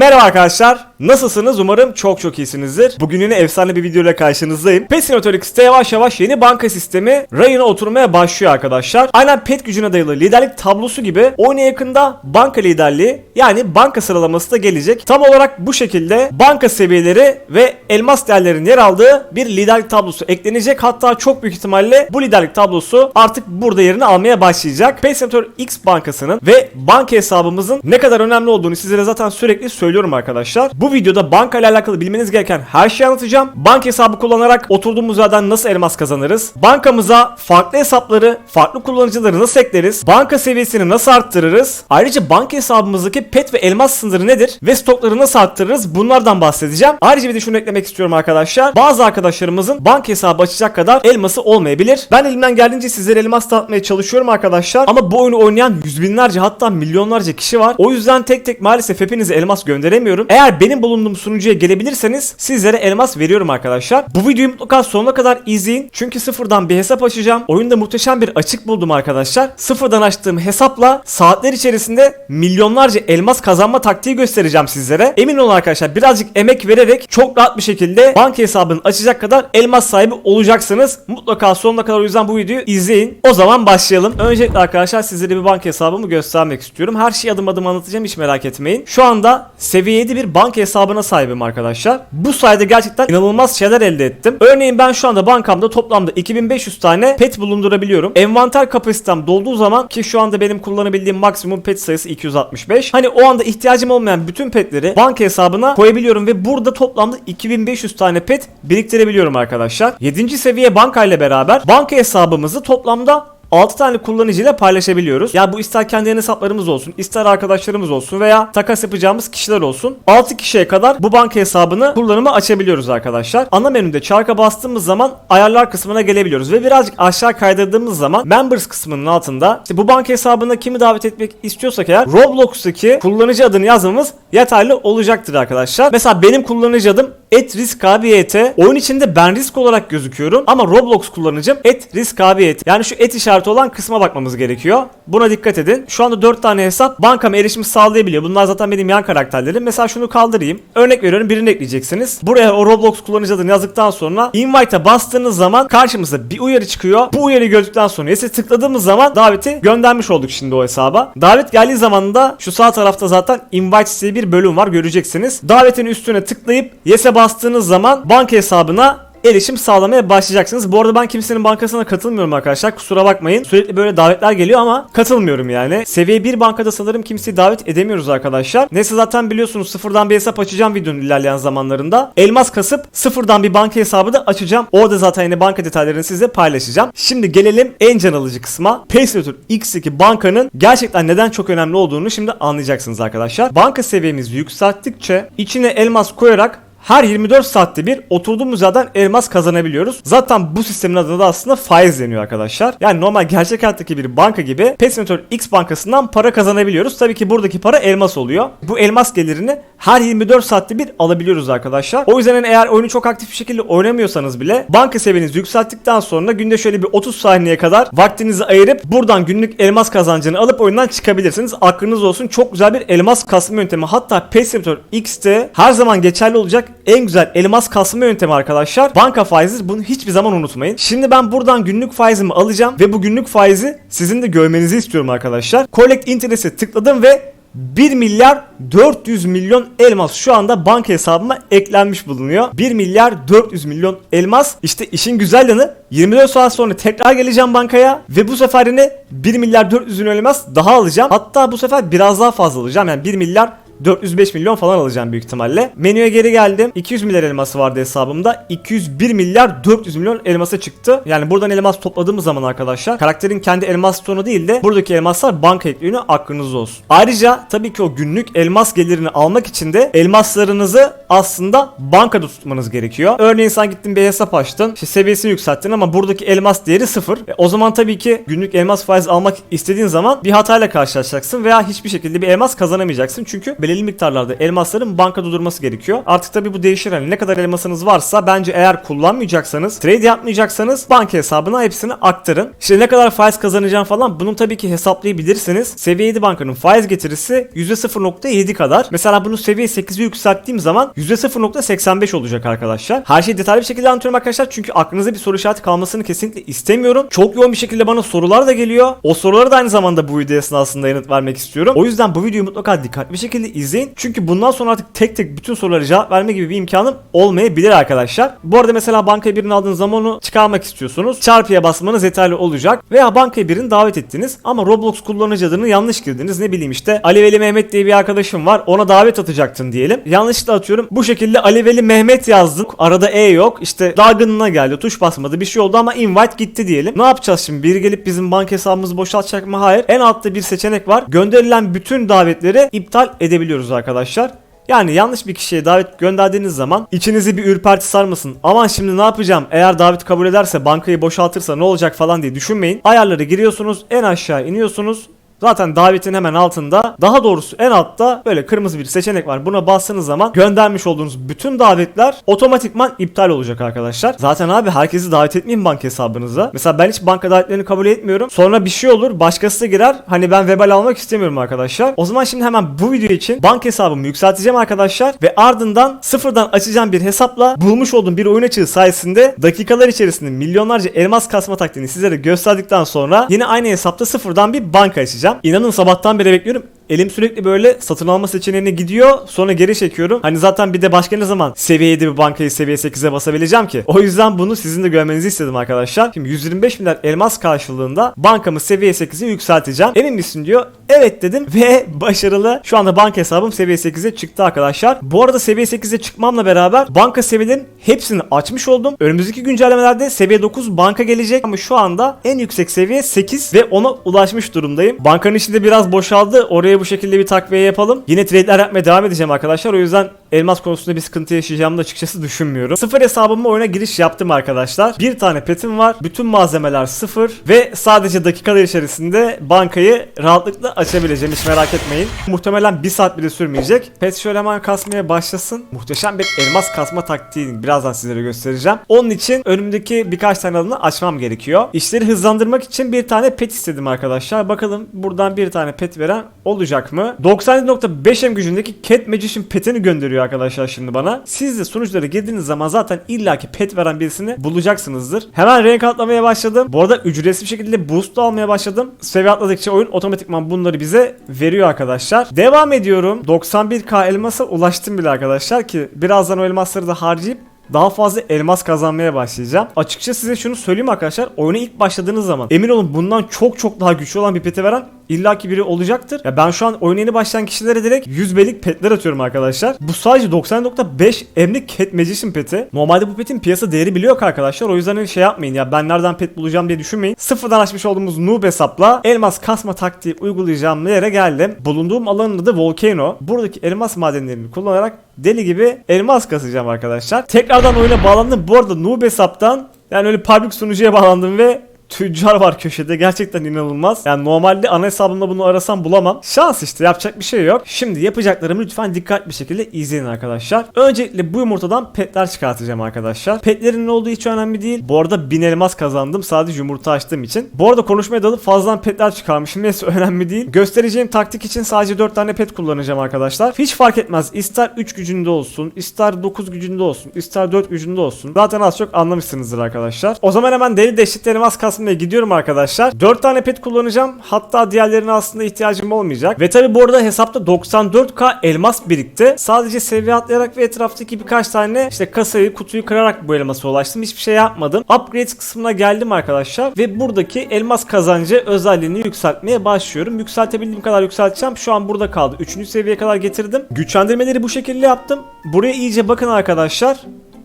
Merhaba arkadaşlar. Nasılsınız? Umarım çok çok iyisinizdir. Bugün yine efsane bir video ile karşınızdayım. Pet Simulator yavaş yavaş yeni banka sistemi rayına oturmaya başlıyor arkadaşlar. Aynen pet gücüne dayalı liderlik tablosu gibi oyuna yakında banka liderliği yani banka sıralaması da gelecek. Tam olarak bu şekilde banka seviyeleri ve elmas değerlerin yer aldığı bir liderlik tablosu eklenecek. Hatta çok büyük ihtimalle bu liderlik tablosu artık burada yerini almaya başlayacak. Pet Simulator X bankasının ve banka hesabımızın ne kadar önemli olduğunu sizlere zaten sürekli söylüyorum arkadaşlar. Bu videoda banka ile alakalı bilmeniz gereken her şeyi anlatacağım. Banka hesabı kullanarak oturduğumuz yerden nasıl elmas kazanırız? Bankamıza farklı hesapları, farklı kullanıcıları nasıl ekleriz? Banka seviyesini nasıl arttırırız? Ayrıca banka hesabımızdaki pet ve elmas sınırı nedir? Ve stokları nasıl arttırırız? Bunlardan bahsedeceğim. Ayrıca bir de şunu eklemek istiyorum arkadaşlar. Bazı arkadaşlarımızın banka hesabı açacak kadar elması olmayabilir. Ben elimden geldiğince sizlere elmas dağıtmaya çalışıyorum arkadaşlar. Ama bu oyunu oynayan yüz binlerce hatta milyonlarca kişi var. O yüzden tek tek maalesef hepinize elmas gönderemiyorum. Eğer benim bulunduğum sunucuya gelebilirseniz sizlere elmas veriyorum arkadaşlar. Bu videoyu mutlaka sonuna kadar izleyin. Çünkü sıfırdan bir hesap açacağım. Oyunda muhteşem bir açık buldum arkadaşlar. Sıfırdan açtığım hesapla saatler içerisinde milyonlarca elmas kazanma taktiği göstereceğim sizlere. Emin olun arkadaşlar birazcık emek vererek çok rahat bir şekilde banka hesabını açacak kadar elmas sahibi olacaksınız. Mutlaka sonuna kadar o yüzden bu videoyu izleyin. O zaman başlayalım. Öncelikle arkadaşlar sizlere bir banka hesabımı göstermek istiyorum. Her şeyi adım adım anlatacağım hiç merak etmeyin. Şu anda seviye 7 bir banka hesabına sahibim arkadaşlar. Bu sayede gerçekten inanılmaz şeyler elde ettim. Örneğin ben şu anda bankamda toplamda 2500 tane pet bulundurabiliyorum. Envanter kapasitem dolduğu zaman ki şu anda benim kullanabildiğim maksimum pet sayısı 265. Hani o anda ihtiyacım olmayan bütün petleri banka hesabına koyabiliyorum ve burada toplamda 2500 tane pet biriktirebiliyorum arkadaşlar. 7. seviye banka ile beraber banka hesabımızı toplamda 6 tane kullanıcıyla paylaşabiliyoruz. Ya bu ister kendi hesaplarımız olsun, ister arkadaşlarımız olsun veya takas yapacağımız kişiler olsun. 6 kişiye kadar bu banka hesabını kullanıma açabiliyoruz arkadaşlar. Ana menüde çarka bastığımız zaman ayarlar kısmına gelebiliyoruz ve birazcık aşağı kaydırdığımız zaman members kısmının altında işte bu banka hesabına kimi davet etmek istiyorsak eğer Roblox'taki kullanıcı adını yazmamız yeterli olacaktır arkadaşlar. Mesela benim kullanıcı adım @riskabiyt. Oyun içinde ben risk olarak gözüküyorum ama Roblox kullanıcım @riskabiyt. Yani şu et işareti olan kısma bakmamız gerekiyor. Buna dikkat edin. Şu anda 4 tane hesap bankama erişimi sağlayabiliyor. Bunlar zaten benim yan karakterlerim. Mesela şunu kaldırayım. Örnek veriyorum birini ekleyeceksiniz. Buraya o Roblox kullanıcı adını yazdıktan sonra invite'a bastığınız zaman karşımıza bir uyarı çıkıyor. Bu uyarıyı gördükten sonra yes'e tıkladığımız zaman daveti göndermiş olduk şimdi o hesaba. Davet geldiği zaman da şu sağ tarafta zaten invite diye bir bölüm var göreceksiniz. Davetin üstüne tıklayıp yes'e bastığınız zaman banka hesabına erişim sağlamaya başlayacaksınız. Bu arada ben kimsenin bankasına katılmıyorum arkadaşlar. Kusura bakmayın. Sürekli böyle davetler geliyor ama katılmıyorum yani. Seviye 1 bankada sanırım kimseyi davet edemiyoruz arkadaşlar. Neyse zaten biliyorsunuz sıfırdan bir hesap açacağım videonun ilerleyen zamanlarında. Elmas kasıp sıfırdan bir banka hesabı da açacağım. Orada zaten yine banka detaylarını size paylaşacağım. Şimdi gelelim en can alıcı kısma. PaySatur X2 bankanın gerçekten neden çok önemli olduğunu şimdi anlayacaksınız arkadaşlar. Banka seviyemizi yükselttikçe içine elmas koyarak her 24 saatte bir oturduğumuz yerden elmas kazanabiliyoruz. Zaten bu sistemin adı da aslında faiz deniyor arkadaşlar. Yani normal gerçek hayattaki bir banka gibi Pesimeter X bankasından para kazanabiliyoruz. Tabii ki buradaki para elmas oluyor. Bu elmas gelirini her 24 saatte bir alabiliyoruz arkadaşlar. O yüzden eğer oyunu çok aktif bir şekilde oynamıyorsanız bile banka seviyenizi yükselttikten sonra günde şöyle bir 30 saniye kadar vaktinizi ayırıp buradan günlük elmas kazancını alıp oyundan çıkabilirsiniz. Aklınız olsun çok güzel bir elmas kasma yöntemi. Hatta Pesimeter X'te her zaman geçerli olacak en güzel elmas kasma yöntemi arkadaşlar. Banka faizi bunu hiçbir zaman unutmayın. Şimdi ben buradan günlük faizimi alacağım ve bu günlük faizi sizin de görmenizi istiyorum arkadaşlar. Collect Interest'e tıkladım ve 1 milyar 400 milyon elmas şu anda banka hesabıma eklenmiş bulunuyor. 1 milyar 400 milyon elmas. İşte işin güzel yanı 24 saat sonra tekrar geleceğim bankaya ve bu sefer yine 1 milyar 400 milyon elmas daha alacağım. Hatta bu sefer biraz daha fazla alacağım. Yani 1 milyar 405 milyon falan alacağım büyük ihtimalle. Menüye geri geldim. 200 milyar elması vardı hesabımda. 201 milyar 400 milyon elmasa çıktı. Yani buradan elmas topladığımız zaman arkadaşlar karakterin kendi elmas tonu değil de buradaki elmaslar banka ekleniyor aklınızda olsun. Ayrıca tabii ki o günlük elmas gelirini almak için de elmaslarınızı aslında bankada tutmanız gerekiyor. Örneğin sen gittin bir hesap açtın. İşte seviyesini yükselttin ama buradaki elmas değeri sıfır. E, o zaman tabii ki günlük elmas faiz almak istediğin zaman bir hatayla karşılaşacaksın veya hiçbir şekilde bir elmas kazanamayacaksın. Çünkü belirli miktarlarda elmasların bankada durması gerekiyor. Artık tabi bu değişir hani ne kadar elmasınız varsa bence eğer kullanmayacaksanız trade yapmayacaksanız banka hesabına hepsini aktarın. İşte ne kadar faiz kazanacağım falan bunun tabii ki hesaplayabilirsiniz. Seviye 7 bankanın faiz getirisi %0.7 kadar. Mesela bunu seviye 8'e yükselttiğim zaman %0.85 olacak arkadaşlar. Her şeyi detaylı bir şekilde anlatıyorum arkadaşlar çünkü aklınıza bir soru işareti kalmasını kesinlikle istemiyorum. Çok yoğun bir şekilde bana sorular da geliyor. O sorulara da aynı zamanda bu video esnasında yanıt vermek istiyorum. O yüzden bu videoyu mutlaka dikkatli bir şekilde izleyin. Çünkü bundan sonra artık tek tek bütün sorulara cevap verme gibi bir imkanım olmayabilir arkadaşlar. Bu arada mesela bankaya birini aldığınız zaman onu çıkarmak istiyorsunuz. Çarpıya basmanız yeterli olacak. Veya bankaya birini davet ettiniz ama Roblox kullanıcı adını yanlış girdiniz. Ne bileyim işte Ali Veli Mehmet diye bir arkadaşım var. Ona davet atacaktın diyelim. Yanlışlıkla atıyorum. Bu şekilde Ali Veli Mehmet yazdım. Arada E yok. İşte dalgınına geldi. Tuş basmadı. Bir şey oldu ama invite gitti diyelim. Ne yapacağız şimdi? Biri gelip bizim banka hesabımızı boşaltacak mı? Hayır. En altta bir seçenek var. Gönderilen bütün davetleri iptal edebiliyoruz arkadaşlar. Yani yanlış bir kişiye davet gönderdiğiniz zaman içinizi bir ürperti sarmasın. Aman şimdi ne yapacağım? Eğer davet kabul ederse bankayı boşaltırsa ne olacak falan diye düşünmeyin. Ayarları giriyorsunuz. En aşağı iniyorsunuz. Zaten davetin hemen altında daha doğrusu en altta böyle kırmızı bir seçenek var. Buna bastığınız zaman göndermiş olduğunuz bütün davetler otomatikman iptal olacak arkadaşlar. Zaten abi herkesi davet etmeyin banka hesabınıza. Mesela ben hiç banka davetlerini kabul etmiyorum. Sonra bir şey olur başkası da girer. Hani ben vebal almak istemiyorum arkadaşlar. O zaman şimdi hemen bu video için banka hesabımı yükselteceğim arkadaşlar. Ve ardından sıfırdan açacağım bir hesapla bulmuş olduğum bir oyun açığı sayesinde dakikalar içerisinde milyonlarca elmas kasma taktiğini sizlere gösterdikten sonra yine aynı hesapta sıfırdan bir banka açacağım. İnanın sabahtan beri bekliyorum. Elim sürekli böyle satın alma seçeneğine gidiyor. Sonra geri çekiyorum. Hani zaten bir de başka ne zaman seviye 7 bir bankayı seviye 8'e basabileceğim ki. O yüzden bunu sizin de görmenizi istedim arkadaşlar. Şimdi 125 milyar elmas karşılığında bankamı seviye 8'e yükselteceğim. Emin misin diyor. Evet dedim ve başarılı. Şu anda banka hesabım seviye 8'e çıktı arkadaşlar. Bu arada seviye 8'e çıkmamla beraber banka seviyelerin hepsini açmış oldum. Önümüzdeki güncellemelerde seviye 9 banka gelecek ama şu anda en yüksek seviye 8 ve ona ulaşmış durumdayım. Bankanın içinde biraz boşaldı. Oraya bu şekilde bir takviye yapalım. Yine trade'ler yapmaya devam edeceğim arkadaşlar. O yüzden elmas konusunda bir sıkıntı yaşayacağımı da açıkçası düşünmüyorum. Sıfır hesabıma oyuna giriş yaptım arkadaşlar. Bir tane petim var. Bütün malzemeler sıfır ve sadece dakikalar içerisinde bankayı rahatlıkla açabileceğim. Hiç merak etmeyin. Muhtemelen bir saat bile sürmeyecek. Pet şöyle hemen kasmaya başlasın. Muhteşem bir elmas kasma taktiğini birazdan sizlere göstereceğim. Onun için önümdeki birkaç tane alanı açmam gerekiyor. İşleri hızlandırmak için bir tane pet istedim arkadaşlar. Bakalım buradan bir tane pet veren olacak mı? 97.5M gücündeki Cat Magician petini gönderiyor arkadaşlar şimdi bana. Siz de sonuçlara girdiğiniz zaman zaten illaki pet veren birisini bulacaksınızdır. Hemen renk atlamaya başladım. Bu arada ücretsiz bir şekilde boost almaya başladım. Seviye atladıkça oyun otomatikman bunları bize veriyor arkadaşlar. Devam ediyorum. 91k elmasa ulaştım bile arkadaşlar ki birazdan o elmasları da harcayıp daha fazla elmas kazanmaya başlayacağım. Açıkça size şunu söyleyeyim arkadaşlar. Oyuna ilk başladığınız zaman emin olun bundan çok çok daha güçlü olan bir peti veren illaki biri olacaktır. Ya ben şu an oyuna yeni başlayan kişilere direkt 100 belik petler atıyorum arkadaşlar. Bu sadece 90.5 emlik Cat Magician peti. Normalde bu petin piyasa değeri biliyor ki arkadaşlar. O yüzden şey yapmayın ya ben nereden pet bulacağım diye düşünmeyin. Sıfırdan açmış olduğumuz noob hesapla elmas kasma taktiği uygulayacağım yere geldim. Bulunduğum alanın adı Volcano. Buradaki elmas madenlerini kullanarak deli gibi elmas kasacağım arkadaşlar. Tekrardan oyuna bağlandım. Bu arada noob hesaptan yani öyle public sunucuya bağlandım ve tüccar var köşede gerçekten inanılmaz. Yani normalde ana hesabımda bunu arasam bulamam. Şans işte yapacak bir şey yok. Şimdi yapacaklarımı lütfen dikkatli bir şekilde izleyin arkadaşlar. Öncelikle bu yumurtadan petler çıkartacağım arkadaşlar. Petlerin ne olduğu hiç önemli değil. Bu arada 1000 elmas kazandım sadece yumurta açtığım için. Bu arada konuşmaya dalıp fazladan petler çıkarmışım. Neyse önemli değil. Göstereceğim taktik için sadece 4 tane pet kullanacağım arkadaşlar. Hiç fark etmez. İster 3 gücünde olsun, ister 9 gücünde olsun, ister 4 gücünde olsun. Zaten az çok anlamışsınızdır arkadaşlar. O zaman hemen deli dehşet elmas kasmaya gidiyorum arkadaşlar. 4 tane pet kullanacağım. Hatta diğerlerine aslında ihtiyacım olmayacak. Ve tabi bu arada hesapta 94k elmas birikti. Sadece seviye atlayarak ve etraftaki birkaç tane işte kasayı kutuyu kırarak bu elmasa ulaştım. Hiçbir şey yapmadım. Upgrades kısmına geldim arkadaşlar. Ve buradaki elmas kazancı özelliğini yükseltmeye başlıyorum. Yükseltebildiğim kadar yükselteceğim. Şu an burada kaldı. 3. seviyeye kadar getirdim. Güçlendirmeleri bu şekilde yaptım. Buraya iyice bakın arkadaşlar.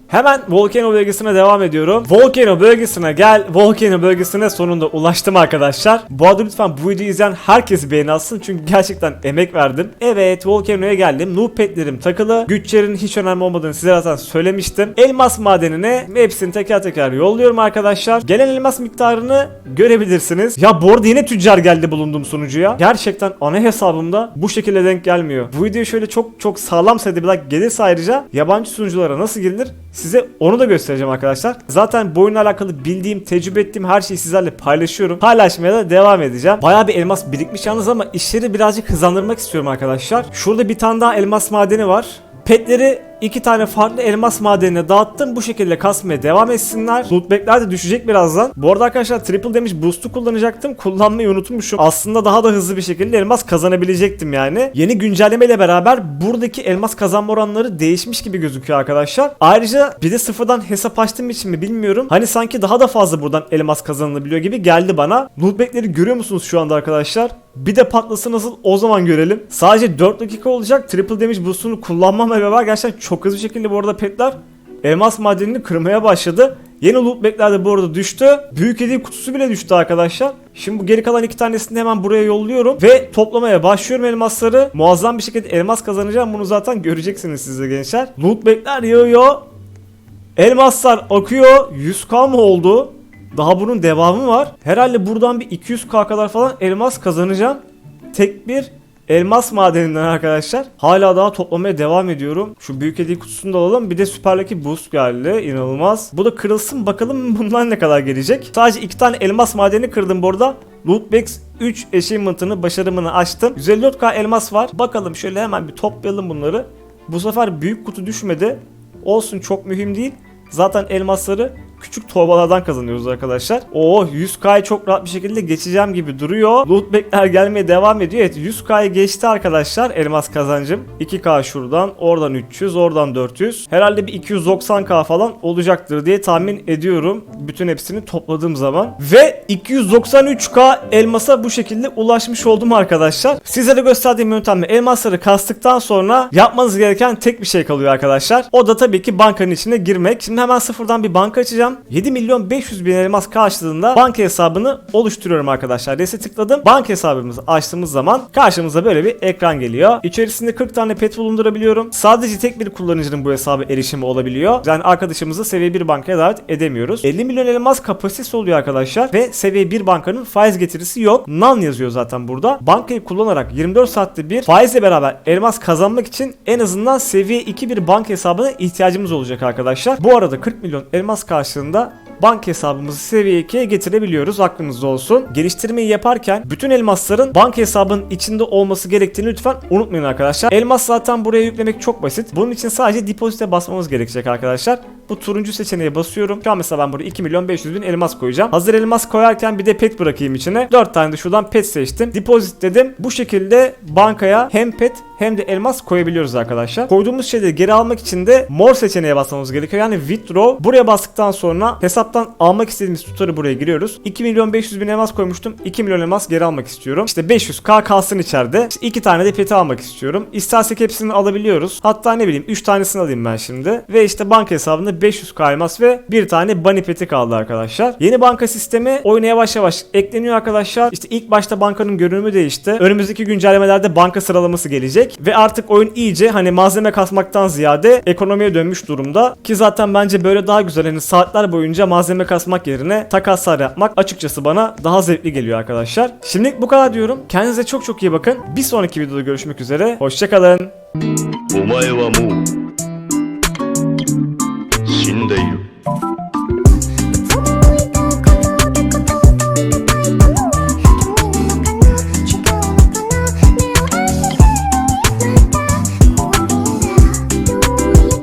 Hemen Volcano bölgesine devam ediyorum. Volcano bölgesine gel. Volcano bölgesine sonunda ulaştım arkadaşlar. Bu arada lütfen bu videoyu izleyen herkes beğeni atsın. Çünkü gerçekten emek verdim. Evet Volcano'ya geldim. Noob petlerim takılı. Güçlerin hiç önemli olmadığını size zaten söylemiştim. Elmas madenine hepsini teker teker yolluyorum arkadaşlar. Gelen elmas miktarını görebilirsiniz. Ya bu arada yine tüccar geldi bulunduğum sunucuya. Gerçekten ana hesabımda bu şekilde denk gelmiyor. Bu video şöyle çok çok sağlam sayıda bir like gelirse ayrıca yabancı sunuculara nasıl gelinir size onu da göstereceğim arkadaşlar. Zaten bu oyunla alakalı bildiğim, tecrübe ettiğim her şeyi sizlerle paylaşıyorum. Paylaşmaya da devam edeceğim. Bayağı bir elmas birikmiş yalnız ama işleri birazcık hızlandırmak istiyorum arkadaşlar. Şurada bir tane daha elmas madeni var. Petleri iki tane farklı elmas madenine dağıttım. Bu şekilde kasmaya devam etsinler. Lootback'ler de düşecek birazdan. Bu arada arkadaşlar triple demiş boost'u kullanacaktım. Kullanmayı unutmuşum. Aslında daha da hızlı bir şekilde elmas kazanabilecektim yani. Yeni güncelleme ile beraber buradaki elmas kazanma oranları değişmiş gibi gözüküyor arkadaşlar. Ayrıca bir de sıfırdan hesap açtığım için mi bilmiyorum. Hani sanki daha da fazla buradan elmas kazanılabiliyor gibi geldi bana. Lootback'leri görüyor musunuz şu anda arkadaşlar? Bir de patlasın nasıl o zaman görelim. Sadece 4 dakika olacak. Triple damage boost'unu kullanmamla beraber gerçekten çok hızlı bir şekilde bu arada petler elmas madenini kırmaya başladı. Yeni lootback'ler de bu arada düştü. Büyük hediye kutusu bile düştü arkadaşlar. Şimdi bu geri kalan iki tanesini hemen buraya yolluyorum. Ve toplamaya başlıyorum elmasları. Muazzam bir şekilde elmas kazanacağım. Bunu zaten göreceksiniz siz de gençler. Lootback'ler yağıyor. Elmaslar akıyor. 100k mı oldu? Daha bunun devamı var. Herhalde buradan bir 200k kadar falan elmas kazanacağım. Tek bir elmas madeninden arkadaşlar. Hala daha toplamaya devam ediyorum. Şu büyük hediye kutusunu da alalım. Bir de Süper Boost geldi. İnanılmaz. Bu da kırılsın. Bakalım bunlar ne kadar gelecek. Sadece iki tane elmas madeni kırdım burada. Lootbox 3 achievement'ını başarımını açtım. 154k elmas var. Bakalım şöyle hemen bir toplayalım bunları. Bu sefer büyük kutu düşmedi. Olsun çok mühim değil. Zaten elmasları küçük torbalardan kazanıyoruz arkadaşlar. Oo 100k'yı çok rahat bir şekilde geçeceğim gibi duruyor. Lootback'ler gelmeye devam ediyor. Evet 100k'yı geçti arkadaşlar elmas kazancım. 2k şuradan, oradan 300, oradan 400. Herhalde bir 290k falan olacaktır diye tahmin ediyorum. Bütün hepsini topladığım zaman. Ve 293k elmasa bu şekilde ulaşmış oldum arkadaşlar. Sizlere gösterdiğim yöntemle elmasları kastıktan sonra yapmanız gereken tek bir şey kalıyor arkadaşlar. O da tabii ki bankanın içine girmek. Şimdi hemen sıfırdan bir banka açacağım. 7 milyon 500 bin elmas karşılığında banka hesabını oluşturuyorum arkadaşlar. Rese tıkladım. Banka hesabımızı açtığımız zaman karşımıza böyle bir ekran geliyor. İçerisinde 40 tane pet bulundurabiliyorum. Sadece tek bir kullanıcının bu hesaba erişimi olabiliyor. Yani arkadaşımızı seviye 1 bankaya davet edemiyoruz. 50 milyon elmas kapasitesi oluyor arkadaşlar ve seviye 1 bankanın faiz getirisi yok. None yazıyor zaten burada. Bankayı kullanarak 24 saatte bir faizle beraber elmas kazanmak için en azından seviye 2 bir banka hesabına ihtiyacımız olacak arkadaşlar. Bu arada 40 milyon elmas karşılığında banka hesabımızı seviye 2'ye getirebiliyoruz. Aklınızda olsun. Geliştirmeyi yaparken bütün elmasların banka hesabının içinde olması gerektiğini lütfen unutmayın arkadaşlar. Elmas zaten buraya yüklemek çok basit. Bunun için sadece depozite basmamız gerekecek arkadaşlar. Bu turuncu seçeneğe basıyorum. Şu an mesela ben buraya 2 milyon 500 bin elmas koyacağım. Hazır elmas koyarken bir de pet bırakayım içine. 4 tane de şuradan pet seçtim. Deposit dedim. Bu şekilde bankaya hem pet hem de elmas koyabiliyoruz arkadaşlar. Koyduğumuz şeyleri geri almak için de mor seçeneğe basmamız gerekiyor. Yani withdraw. Buraya bastıktan sonra hesaptan almak istediğimiz tutarı buraya giriyoruz. 2 milyon 500 bin elmas koymuştum. 2 milyon elmas geri almak istiyorum. İşte 500k kalsın içeride. İşte 2 tane de peti almak istiyorum. İstersek hepsini alabiliyoruz. Hatta ne bileyim 3 tanesini alayım ben şimdi. Ve işte banka hesabında 500k elmas ve bir tane bunny peti kaldı arkadaşlar. Yeni banka sistemi oyuna yavaş yavaş ekleniyor arkadaşlar. İşte ilk başta bankanın görünümü değişti. Önümüzdeki güncellemelerde banka sıralaması gelecek ve artık oyun iyice hani malzeme kasmaktan ziyade ekonomiye dönmüş durumda. Ki zaten bence böyle daha güzel hani saatler boyunca malzeme kasmak yerine takaslar yapmak açıkçası bana daha zevkli geliyor arkadaşlar. Şimdilik bu kadar diyorum. Kendinize çok çok iyi bakın. Bir sonraki videoda görüşmek üzere. Hoşçakalın. お前はもう